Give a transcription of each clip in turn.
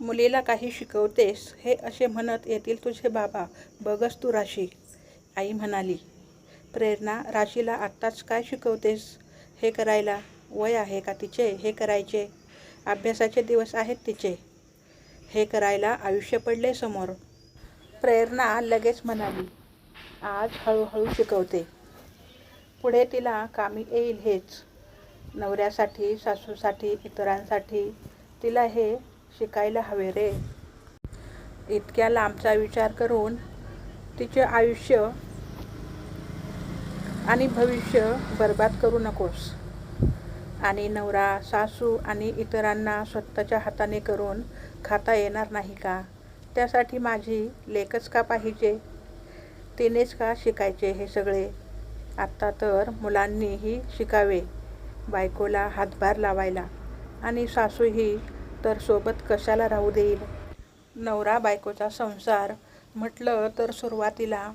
मुलीला काही शिकवतेस हे असे म्हणत येतील तुझे बाबा बघच तू राशी. आई म्हणाली प्रेरणा राशीला आत्ताच काय शिकवतेस? हे करायला वय आहे का तिचे? हे करायचे. अभ्यासाचे दिवस आहेत तिचे. हे करायला आयुष्य पडले समोर. प्रेरणा लगेच म्हणाली आज हळूहळू शिकवते. पुढे तिला कामी येईल हेच. नवऱ्यासाठी सासूसाठी इतरांसाठी तिला हे शिकायला हवे रे. इतक्या लांबचा विचार करून तिचे आयुष्य आणि भविष्य बर्बाद करू नकोस. आणि नवरा सासू आणि इतरांना स्वतःच्या हाताने करून खाता येणार नाही का? त्यासाठी माझी लेकच का पाहिजे? तिनेच का शिकायचे हे सगळे? आत्ता तर मुलांनीही शिकावे बायकोला हातभार लावायला आणि सासूही तर सोबत कशाला राहू देईल? नवरा बायकोचा संसार. म्हटलं तर सुरुवातीला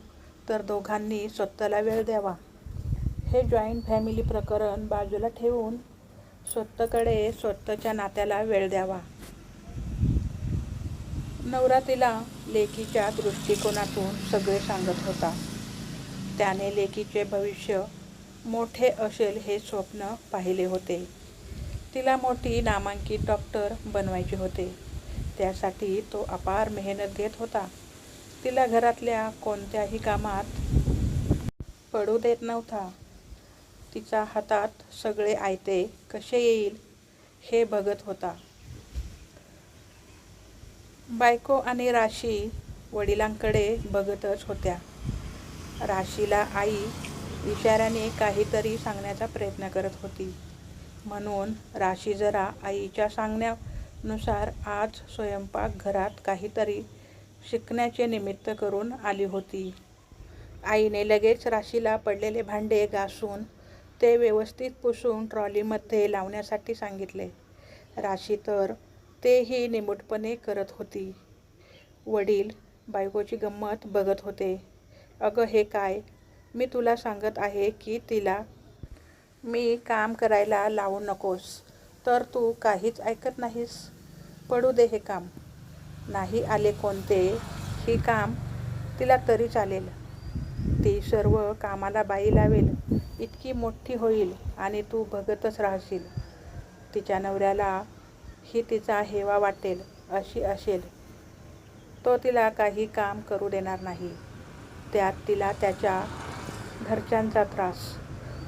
तर दोघांनी स्वतःला वेळ द्यावा. हे जॉईंट फॅमिली प्रकरण बाजूला ठेवून स्वतःकडे स्वतःच्या नात्याला वेळ द्यावा. नवरा तिला लेकीच्या दृष्टिकोनातून सगळे सांगत होता. त्याने लेकीचे भविष्य मोठे असेल हे स्वप्न पाहिले होते. तिला मोठी नामांकित डॉक्टर बनवायचे होते. त्यासाठी तो अपार मेहनत घेत होता. तिला घरातल्या कोणत्याही कामात पडू देत नव्हता. तिच्या हातात सगळे आयते कसे येईल हे बघत होता. बायको आणि राशी वडिलांकडे बघतच होत्या. राशीला आई इशाऱ्याने काहीतरी सांगण्याचा प्रयत्न करत होती. म्हणून राशी जरा आईच्या सांगण्यानुसार आज स्वयंपाकघरात काहीतरी शिकण्याचे निमित्त करून आली होती. आईने लगेच राशीला पडलेले भांडे घासून ते व्यवस्थित पुसून ट्रॉलीमध्ये लावण्यासाठी सांगितले. राशी तर तेही निमूटपणे करत होती. वडील बायकोची गंमत बघत होते. अगं हे काय? मी तुला सांगत आहे की तिला मी काम करायला लावू नकोस तर तू काहीच ऐकत नाहीस. पडू दे हे काम. नाही आले कोणते ही काम तिला तरी चालेल. ती सर्व कामाला बाई लावेल इतकी मोठी होईल आणि तू बघतच राहशील. तिच्या नवऱ्याला ही तिचा हेवा वाटेल अशी असेल. तो तिला काही काम करू देणार नाही. त्यात तिला त्याच्या घरच्यांचा त्रास.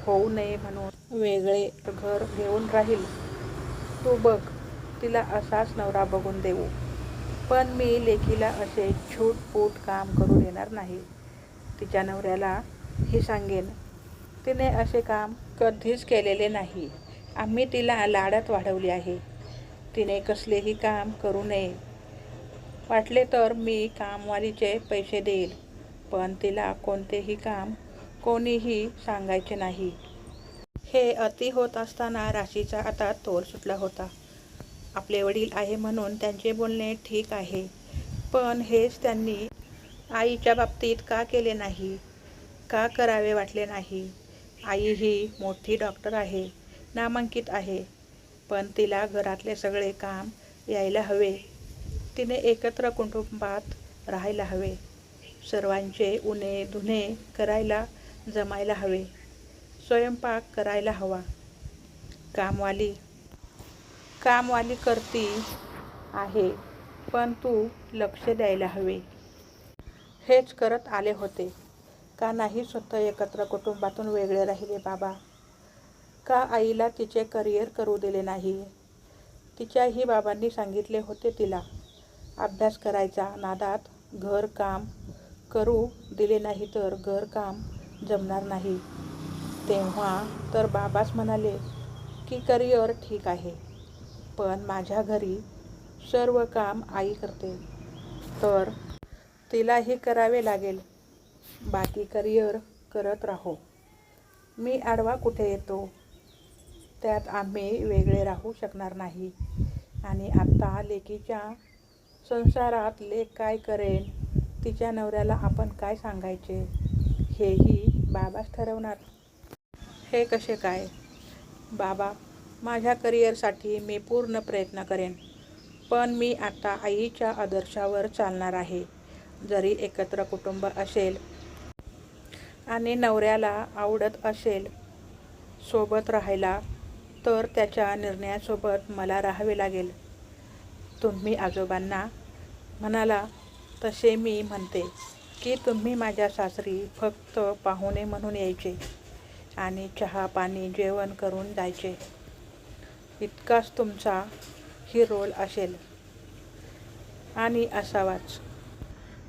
होऊ नये म्हणून वेगळे घर घेऊन राहील. तू बघ तिला असाच नवरा बघून देऊ. पण मी लेकीला असे छूटपूट काम करू देणार नाही. तिच्या नवऱ्याला ही सांगेन तिने असे काम कधीच केलेले नाही. आम्ही तिला लाडात वाढवली आहे. तिने कसलेही काम करू नये. वाटले तर मी कामवालीचे पैसे देईल पण तिला कोणतेही काम कोणीही सांगायचे नाही. हे अति होत असताना राशीचा आता तोल सुटला होता. आपले वडील आहे म्हणून त्यांचे बोलणे ठीक आहे. पण हेच त्यांनी आईच्या बाबतीत का केले नाही? का करावे वाटले नाही? आई ही मोठी डॉक्टर आहे नामांकित आहे. पण तिला घरातले सगळे काम यायला हवे. तिने एकत्र कुटुंबात राहायला हवे. सर्वांचे उणे धुणे करायला जमायला हवे. स्वयंपाक करायला हवा. कामवाली. कामवाली करती आहे पण तू लक्ष द्यायला हवे. हेच करत आले होते. का नाही स्वतः एकत्र कुटुंबातून वेगळे राहिले बाबा? का आईला तिचे करिअर करू दिले नाही? तिच्याही बाबांनी सांगितले होते तिला अभ्यास करायचा नादात घर काम करू दिले नाही तर घर काम जमणार नाही. तेव्हा तर बाबाच म्हणाले की करिअर ठीक आहे पण माझ्या घरी सर्व काम आई करते. तर तिलाही करावे लागेल. बाकी करिअर करत राहो. मी आडवा कुठे येतो? त्यात आम्ही वेगळे राहू शकणार नाही. आणि आत्ता लेकीच्या संसारात लेक काय करेन? तिच्या नवऱ्याला आपण काय सांगायचे? हेही बाबाच ठरवणार. हे कसे काय? बाबा माझ्या करिअरसाठी मी पूर्ण प्रयत्न करेन पण मी आता आईच्या आदर्शावर चालणार आहे. जरी एकत्र कुटुंब असेल आणि नवऱ्याला आवडत असेल सोबत राहायला तर त्याच्या निर्णयासोबत मला राहावे लागेल. तुम्ही आजोबांना म्हणाला तसे मी म्हणते. की तुम्ही माझ्या सासरी फक्त पाहुणे म्हणून यायचे आणि चहा पाणी जेवण करून जायचे. इतकाच तुमचा ही रोल असेल. आणि असावाच.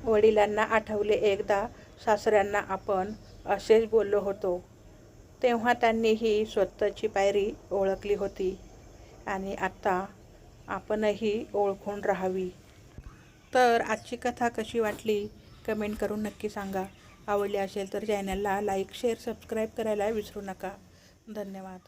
वडिलांना आठवले एकदा सासऱ्यांना आपण असेच बोललो होतो. तेव्हा त्यांनी ही स्वतःची पायरी ओळखली होती आणि आत्ता आपणही ओळखून राहावी. तर आजची कथा कशी वाटली? कमेंट करून नक्की सांगा. आवडली असेल तर चॅनलला लाईक शेअर सबस्क्राईब करायला विसरू नका. धन्यवाद.